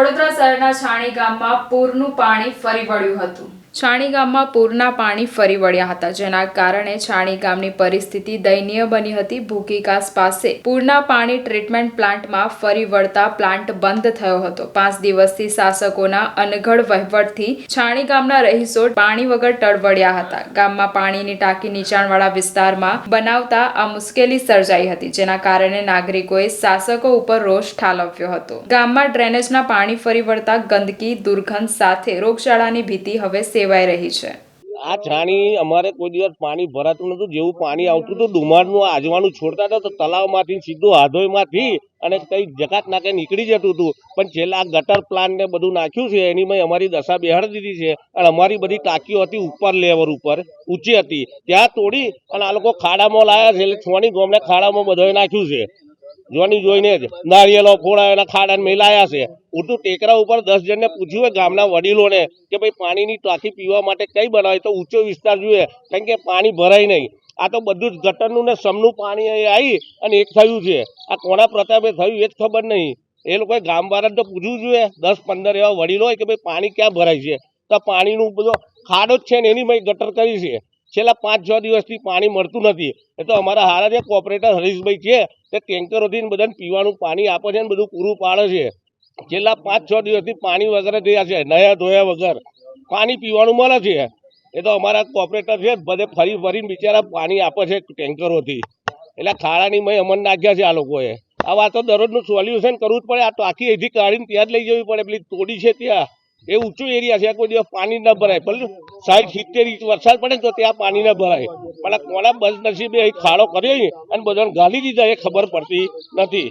વડોદરા શહેરના છાણી ગામમાં પૂરનું પાણી ફરી વળ્યું હતું. છાણી ગામમાં પૂરના પાણી ફરી વળ્યા હતા, જેના કારણે છાણી ગામની પરિસ્થિતિ દયનીય બની હતી. ભૂકીકાસ પાસે પૂરના પાણી ટ્રીટમેન્ટ પ્લાન્ટમાં ફરી વળતા પ્લાન્ટ બંધ થયો હતો. પાંચ દિવસથી શાસકોના અનગઢ વહીવટથી છાણી ગામના રહીશો પાણી વગર ટળવળ્યા હતા. ગામમાં પાણીની ટાંકી નીચાણવાળા વિસ્તારમાં બનાવતા આ મુશ્કેલી સર્જાઈ હતી, જેના કારણે નાગરિકોએ શાસકો ઉપર રોષ ઠાલવ્યો હતો. ગામમાં ડ્રેનેજના પાણી ફરી વળતા ગંદકી, દુર્ગંધ સાથે રોગચાળાની ભીતિ હવે સેવાઈ રહી છે. આ છાણી અમારે કોઈ દિવસ પાણી ભરાતું નતું જેવું પાણી આવતું હતું ડુમાડનું આજવાનું છોડતા હતા, તો તલાવમાંથી સીધું હાધોઈમાંથી અને કઈ જકાત નાકે નીકળી જતું હતું. પણ છેલ્લા આ ગટર પ્લાન ને બધું નાખ્યું છે, એની મેં અમારી દશા બેહાડી દીધી છે. અને અમારી બધી ટાંકીઓ હતી ઉપર લેવલ ઉપર, ઊંચી હતી. ત્યાં તોડી અને આ લોકો ખાડામાં લાયા છે, એટલે છોણી ગોમને ખાડામાં બધાએ નાખ્યું છે. જોની જોઈને જ નારિયેલો ફોડા એના ખાડાને મેલાયા છે. ઉલટું ટેકરા ઉપર દસ જણને પૂછ્યું હોય ગામના વડીલોને કે ભાઈ પાણીની ટાંકી પીવા માટે કઈ બનાવે? તો ઊંચો વિસ્તાર જોઈએ કારણ કે પાણી ભરાય નહીં. આ તો બધું જ ગટરનું ને સમનું પાણી અહીં આવી અને એક થયું છે. આ કોના પ્રતાપે થયું એ જ ખબર નહીં. એ લોકોએ ગામ વાળાને તો પૂછવું જોઈએ. દસ પંદર એવા વડીલો હોય કે ભાઈ પાણી ક્યાં ભરાય છે? તો પાણીનું બધો ખાડો જ છે ને એની મેં ગટર કરી છે. છેલ્લા પાંચ, છ દિવસથી પાણી મળતું નથી. એ તો અમારા હારા જે કોઓપરેટર હરીશભાઈ છે, તે ટેન્કરોથી બધાને પીવાનું પાણી આપે છે ને બધું પૂરું પાડે છે. છેલ્લા પાંચ, છ દિવસથી પાણી વગર થયા છે, નયા ધોયા વગર. પાણી પીવાનું મળે છે. એ તો અમારા કોઓપરેટર છે, બધે ફરી ફરીને બિચારા પાણી આપે છે ટેન્કરોથી એટલે ખાડાની મય અમન નાખ્યા છે આ લોકોએ. આ વાત દરરોજનું સોલ્યુશન કરવું જ પડે. આ ટાંકી અહીંથી કાઢીને ત્યાં જ લઈ જવી પડે. પેલી તોડી છે ત્યાં. એ ઊંચો એરિયા છે કોઈ દિવસ પાણી ન ભરાય. ભલે સાઈઠ, સિત્તેર ઇંચ વરસાદ પડે તો ત્યાં પાણી ન ભરાય. પણ આ કોના બસ નસીબે ખાડો કર્યો અને બધાને ગાલી દીધા, એ ખબર પડતી નથી.